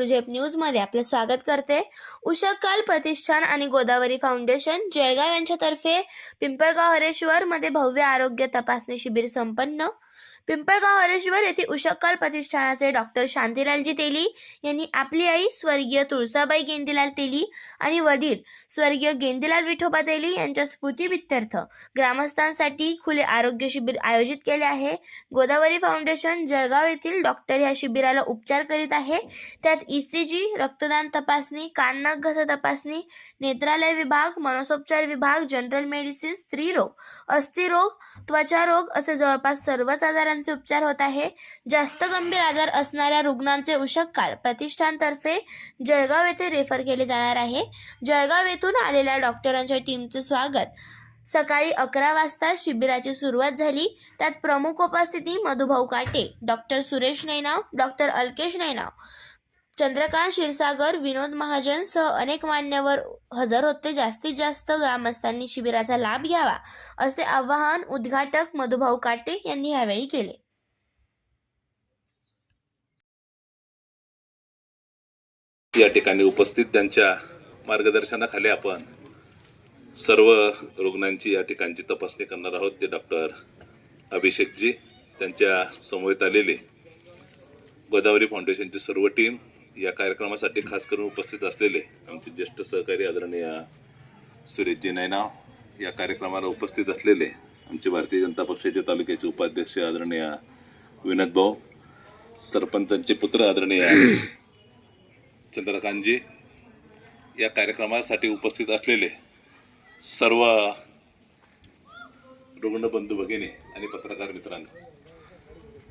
झेप न्यूजमध्ये आपलं स्वागत करते. उषाकाल प्रतिष्ठान आणि गोदावरी फाउंडेशन जळगाव यांच्यातर्फे पिंपळगाव हरेश्वर मध्ये भव्य आरोग्य तपासणी शिबिर संपन्न. पिंपळगाव हरेश्वर येथे उषकाल प्रतिष्ठानाचे डॉक्टर शांतीलालजी तेली यांनी आपली आई स्वर्गीय तुळसाबाई गेंदीलाल तेली आणि वडील स्वर्गीय गेंदीलाल विठोबा तेली यांच्या स्मृतीबित्यर्थ ग्रामस्थांसाठी खुले आरोग्य शिबिर आयोजित केले आहे. गोदावरी फाउंडेशन जळगाव येथील डॉक्टर या शिबिराला उपचार करीत आहे. त्यात ईसीजी रक्तदान तपासणी कान नाक घसा तपासणी नेत्रालय विभाग मनसोपचार विभाग जनरल मेडिसिन स्त्रीरोग अस्थिरोग त्वचारोग असे जवळपास सर्वच आजारांचे उपचार होत आहे. जास्त गंभीर आजार असणाऱ्या रुग्णांचे उषककाल प्रतिष्ठानतर्फे जळगाव येथे रेफर केले जाणार आहे. जळगाव येथून आलेल्या डॉक्टरांच्या टीमचे स्वागत. सकाळी अकरा वाजता शिबिराची सुरुवात झाली. त्यात प्रमुख उपस्थिती मधुभाऊ काटे डॉक्टर सुरेश नैनाव डॉक्टर अल्केश नैनाव. चंद्रकांत क्षीरसागर विनोद महाजन सह अनेक मान्यवर हजर होते. जास्तीत जास्त ग्रामस्थांनी शिबिराचा लाभ घ्यावा असे आवाहन उद्घाटक मधुभाऊ काटे यांनी यावेळी केले. या ठिकाणी उपस्थित त्यांच्या मार्गदर्शनाखाली आपण सर्व रुग्णांची या ठिकाणची तपासणी करणार आहोत. ते डॉक्टर अभिषेकजी त्यांच्या समवेत आलेले गोदावरी फाउंडेशनची सर्व टीम या कार्यक्रमासाठी खास करून उपस्थित असलेले आमचे ज्येष्ठ सहकारी आदरणीय सुरेशजी नैना या कार्यक्रमाला उपस्थित असलेले आमचे भारतीय जनता पक्षाचे तालुक्याचे उपाध्यक्ष आदरणीय विनोद भाऊ सरपंचांचे पुत्र आदरणीय चंद्रकांतजी या कार्यक्रमासाठी उपस्थित असलेले सर्व रुग्णबंधू भगिनी आणि पत्रकार मित्रांनो.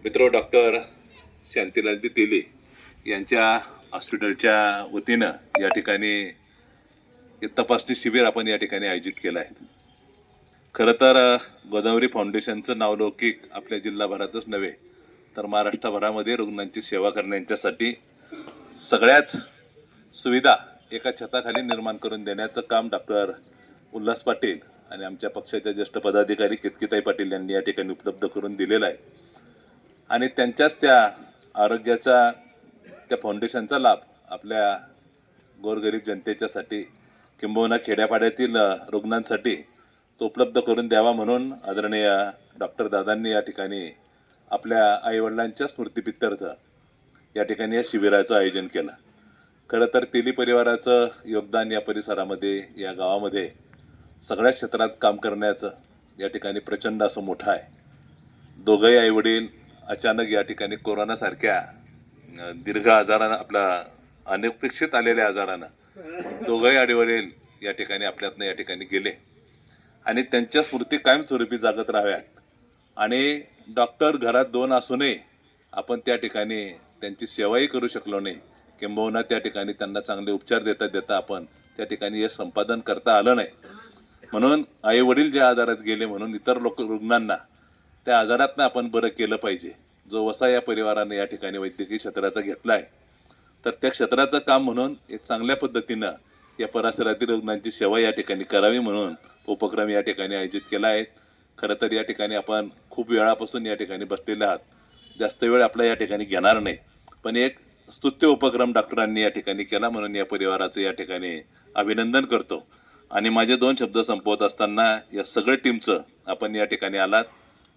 मित्र डॉक्टर शांतीलालजी तेली यांच्या हॉस्पिटलच्या वतीनं या ठिकाणी हे तपासणी शिबिर आपण या ठिकाणी आयोजित केलं आहे. खरं तर गोदावरी फाउंडेशनचं नावलौकिक आपल्या जिल्हाभरातच नव्हे तर महाराष्ट्रभरामध्ये रुग्णांची सेवा करण्याच्यासाठी सगळ्याच सुविधा एका छताखाली निर्माण करून देण्याचं काम डॉक्टर उल्हास पाटील आणि आमच्या पक्षाच्या ज्येष्ठ पदाधिकारी कितकिताई पाटील यांनी या ठिकाणी उपलब्ध करून दिलेलं आहे. आणि त्यांच्याच त्या आरोग्याचा त्या फाउंडेशनचा लाभ आपल्या गोरगरीब जनतेच्यासाठी किंबहुना खेड्यापाड्यातील रुग्णांसाठी तो उपलब्ध करून द्यावा म्हणून आदरणीय डॉक्टर दादांनी या ठिकाणी आपल्या आईवडिलांच्या स्मृतिपित्यर्थ या ठिकाणी या शिबिराचं आयोजन केलं. खरं तर तेली परिवाराचं योगदान या परिसरामध्ये या गावामध्ये सगळ्या क्षेत्रात काम करण्याचं या ठिकाणी प्रचंड असं मोठं आहे. दोघंही आईवडील अचानक या ठिकाणी कोरोनासारख्या दीर्घ आजारानं आपला अनपेक्षित आलेल्या आजारानं दोघंही आईवडील या ठिकाणी आपल्यातनं या ठिकाणी गेले. आणि त्यांच्या स्मृती कायमस्वरूपी जागत राहाव्यात. आणि डॉक्टर घरात दोन असूनही आपण त्या ठिकाणी त्यांची सेवाही करू शकलो नाही. किंबहुना त्या ठिकाणी त्यांना चांगले उपचार देता देता आपण त्या ठिकाणी हे संपादन करता आलं नाही. म्हणून आई वडील ज्या आजारात गेले म्हणून इतर लोक रुग्णांना त्या आजारातनं आपण बरं केलं पाहिजे. जो वसा या परिवाराने या ठिकाणी वैद्यकीय क्षेत्राचा घेतला आहे तर त्या क्षेत्राचं काम म्हणून एक चांगल्या पद्धतीनं या परासरातील रुग्णांची सेवा या ठिकाणी करावी म्हणून उपक्रम या ठिकाणी आयोजित केला आहे. खरं तर या ठिकाणी आपण खूप वेळापासून या ठिकाणी बसलेले आहात. जास्त वेळ आपला या ठिकाणी घेणार नाही. पण एक स्तुत्य उपक्रम डॉक्टरांनी या ठिकाणी केला म्हणून या परिवाराचं या ठिकाणी अभिनंदन करतो. आणि माझे दोन शब्द संपवत असताना या सगळ्या टीमचं आपण या ठिकाणी आलात.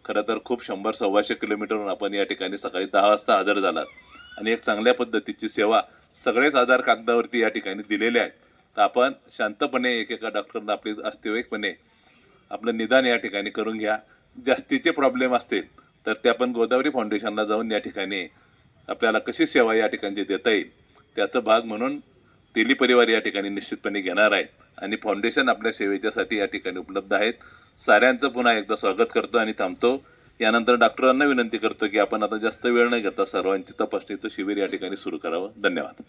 खरं तर खूप शंभर सव्वाशे किलोमीटरहून आपण या ठिकाणी सकाळी दहा वाजता हजर झालात. आणि एक चांगल्या पद्धतीची सेवा सगळेच आधार कागदावरती या ठिकाणी दिलेले आहेत. तर आपण शांतपणे एकेका डॉक्टरना आपली अस्तिवाईकपणे आपलं निदान या ठिकाणी करून घ्या. जास्तीचे प्रॉब्लेम असतील तर ते आपण गोदावरी फाउंडेशनला जाऊन या ठिकाणी आपल्याला कशी सेवा या ठिकाणी देता येईल त्याचा भाग म्हणून तेली परिवार या ठिकाणी निश्चितपणे घेणार आहेत. आणि फाउंडेशन आपल्या सेवेच्यासाठी या ठिकाणी उपलब्ध आहेत. साऱ्यांचं पुन्हा एकदा स्वागत करतो आणि थांबतो. यानंतर डॉक्टरांना विनंती करतो की आपण आता जास्त वेळ न घेता सर्वांची तपासणीचं शिबिर या ठिकाणी सुरू करावं. धन्यवाद.